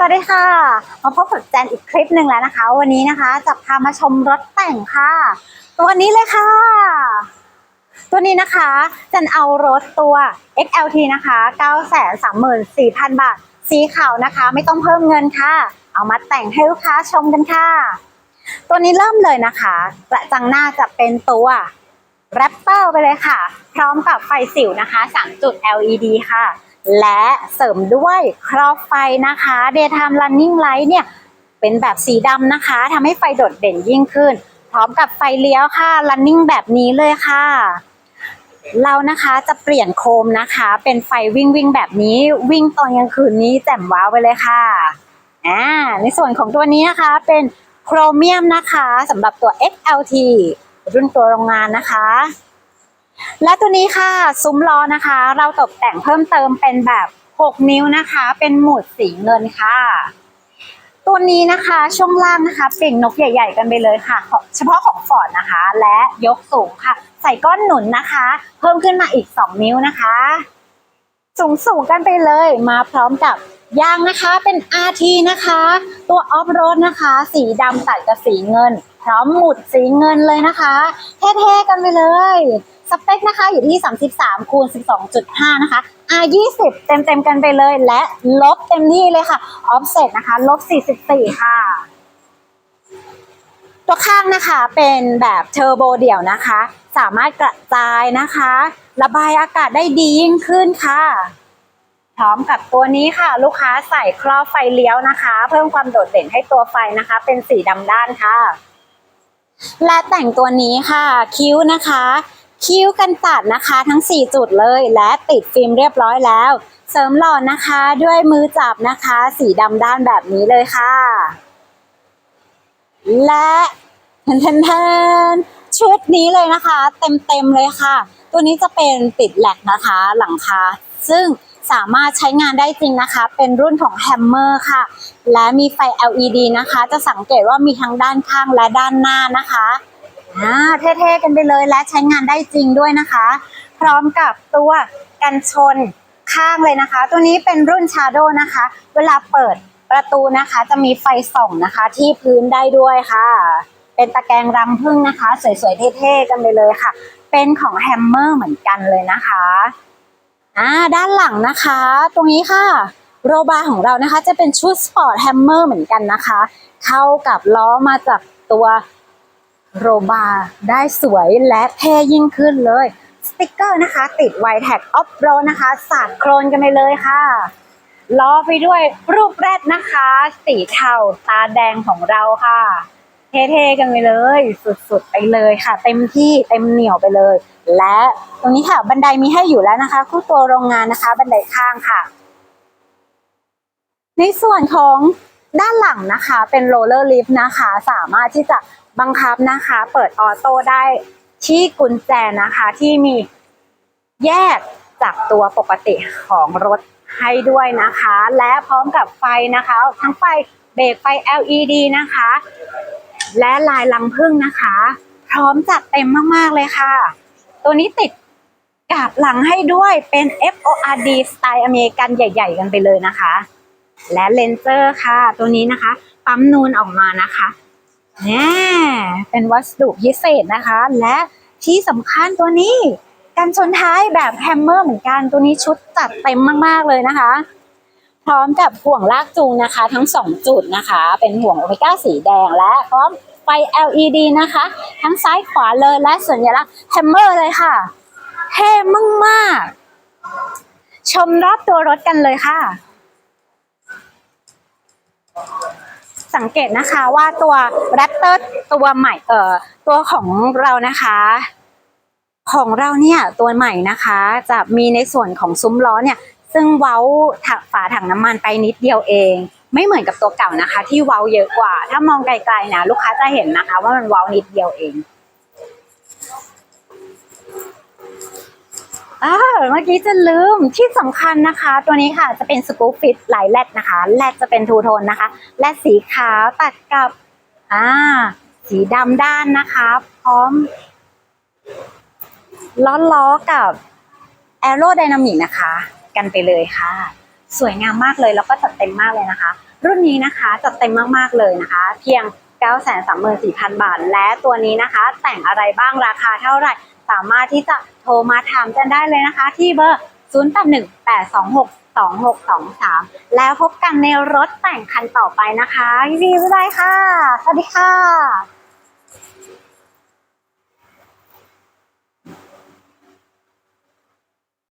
สวัสดีค่ะ มาพบกับแจนอีกคลิปหนึ่งแล้วนะคะ วันนี้นะคะจะพามาชมรถแต่งค่ะ ตัวนี้เลยค่ะ ตัวนี้นะคะแจนเอารถตัว XLT นะคะ 934,000 บาท สีขาวนะคะ ไม่ต้องเพิ่มเงินค่ะ เอามาแต่งให้ลูกค้าชมกันค่ะ ตัวนี้เริ่มเลยนะคะ กระจังหน้าจะเป็นตัวแรปเตอร์ไปเลยค่ะ พร้อมกับไฟสิวนะคะ 3 จุด LED ค่ะ และเสริมด้วยครอบไฟนะคะ Daytime Running Light เนี่ย เป็นแบบสีดำนะคะทำให้ไฟโดดเด่นยิ่งขึ้น พร้อมกับไฟเลี้ยวค่ะ Running แบบนี้เลยค่ะ เรานะคะจะเปลี่ยนโคมนะคะ เป็นไฟวิ่งวิ่งแบบนี้วิ่งตอนกลางคืนนี้แจ่มว้าวไปเลยค่ะอ่าในส่วนของตัวนี้นะคะเป็นโครเมียมนะคะสำหรับตัว XLT รุ่นตัวโรงงานนะคะ และตัวนี้ค่ะซุ้มล้อนะคะ เราตกแต่งเพิ่มเติมเป็นแบบ 6 นิ้วนะคะ เป็นหมุดสีเงินค่ะ ตัวนี้นะคะช่วงล่างนะคะเปล่งนกใหญ่ ๆ กันไปเลยค่ะ เฉพาะของฟอร์ดนะคะ และยกสูงค่ะ ใส่ก้อนหนุนนะคะ เพิ่มขึ้นมาอีก 2 นิ้วนะคะ สูงสูงกันไปเลยมาพร้อมกับยางนะคะเป็น RT นะคะ ตัวออฟโรดนะคะ สีดำตัดกับสีเงิน พร้อมหมุดสีเงินเลยนะคะเท่ๆกันไปเลย สเปคนะคะอยู่ที่ 33คูณ12.5 นะคะ R 20เต็มๆกันไปเลยและลบเต็มที่เลยค่ะ offset นะคะ ลบ 44 ค่ะ ตัวข้างนะคะเป็นแบบเทอร์โบเดี่ยวนะคะ สามารถกระจายนะคะ ระบายอากาศได้ดียิ่งขึ้นค่ะ พร้อมกับตัวนี้ค่ะ ลูกค้าใส่ครอบไฟเลี้ยวนะคะ เพิ่มความโดดเด่นให้ตัวไฟนะคะ เป็นสีดำด้านค่ะ และแต่งตัวนี้ค่ะ คิ้วนะคะ คิ้วกันตัดนะคะทั้ง 4 จุดเลยและติดฟิล์มเรียบร้อยแล้ว เสริมหล่อนะคะด้วยมือจับนะคะ สีดำด้านแบบนี้เลยค่ะ และแทนแทนๆชุดนี้เลยนะคะ เต็มๆเลยค่ะ ตัวนี้จะเป็นติดแหลกนะคะหลังคาซึ่งสามารถใช้งานได้จริงนะคะ เป็นรุ่นของ Hammer ค่ะ และมีไฟ LED นะคะ จะสังเกตว่ามีทั้งด้านข้างและด้านหน้านะคะ อ่าเท่ๆกันไปเลยและใช้งานได้จริงด้วยนะคะ พร้อมกับตัวกันชนข้างเลยนะคะ ตัวนี้เป็นรุ่น Shadow นะคะ เวลาเปิดประตูนะคะ จะมีไฟส่องนะคะ ที่พื้นได้ด้วยค่ะ เป็นตะแกรงรังผึ้งนะคะ สวยๆเท่ๆกันไปเลยค่ะ เป็นของ Hammer เหมือนกันเลยนะคะอ่าด้านหลังนะคะ ตรงนี้ค่ะโรบาร์ของเรานะคะจะเป็นชุดสปอร์ตแฮมเมอร์เหมือนกันนะคะ เข้ากับล้อมาจากตัว โรบาร์ได้สวยและเท่ยิ่งขึ้นเลย สติกเกอร์นะคะ ติดไวแท็กออฟโรนะคะ สาดโครนกันไปเลยค่ะล้อไปด้วยรูปแรดนะคะ สีเทาตาแดงของเราค่ะ เท่ๆกันไปเลย สุดๆไปเลยค่ะ เต็มที่เต็มเหนียวไปเลย และตรงนี้ค่ะ บันไดมีให้อยู่แล้วนะคะคู่ตัวโรงงานนะคะ บันไดข้างค่ะ ในส่วนของ ด้านหลังนะคะเป็นโรลเลอร์ลิฟต์นะคะ สามารถที่จะบังคับนะคะ เปิดออโต้ได้ที่กุญแจนะคะที่มีแยกจากตัวปกติของรถให้ด้วยนะคะ และพร้อมกับไฟนะคะ ทั้งไฟเบรกไฟ LED นะคะ และลายลังพึ่งนะคะ พร้อมจัดเต็มมากๆเลยค่ะ ตัวนี้ติดกาบหลังให้ด้วยเป็น FORD สไตล์อเมริกันใหญ่ ๆ กันไปเลยนะคะ และเลนเซอร์ค่ะ ตัวนี้นะคะ ปั๊มนูนออกมานะคะแน่เป็นวัสดุพิเศษนะคะ และที่สำคัญตัวนี้กันชนท้ายแบบแฮมเมอร์เหมือนกันตัวนี้ชุดจัดเต็มมากๆเลยนะคะ พร้อมกับห่วงลากจูงนะคะ ทั้ง 2 จุดนะคะ เป็นห่วงโอเมก้าสีแดงและพร้อมไฟ LED นะคะ ทั้งซ้ายขวาเลยและสัญลักษณ์แฮมเมอร์เลยค่ะเท่มากๆชมรอบตัวรถกันเลยค่ะ สังเกตนะคะว่าตัวแรปเตอร์ตัวใหม่เอ่อตัวของเรานะคะ ของเราเนี่ยตัวใหม่นะคะ จะมีในส่วนของซุ้มล้อเนี่ย ซึ่งเว้าถักฝาถังน้ำมันไปนิดเดียวเอง ไม่เหมือนกับตัวเก่านะคะ ที่เว้าเยอะกว่า ถ้ามองไกลๆนะลูกค้าจะเห็นนะคะ ว่ามันเว้านิดเดียวเอง อ่าเมื่อกี้จะลืมที่สำคัญนะคะ ตัวนี้ค่ะจะเป็นสกู๊ปฟิตลายแรดนะคะแรดจะเป็นทูโทนนะคะและสีขาวตัดกับอ่าสีดำด้านนะคะ พร้อมล้อล้อกับแอโรไดนามิกนะคะ กันไปเลยค่ะ สวยงามมากเลยแล้วก็จัดเต็มมากเลยนะคะ รุ่นนี้นะคะจัดเต็มมากๆเลยนะคะ เพียง 934,000 บาท และตัวนี้นะคะ แต่งอะไรบ้างราคาเท่าไหร่ สามารถที่จะโทรมาถามกันได้เลยนะคะ ที่เบอร์ 0818262623 แล้วพบกันในรถแต่งคันต่อไปนะคะยินดีบ๊ายบายค่ะ สวัสดีค่ะ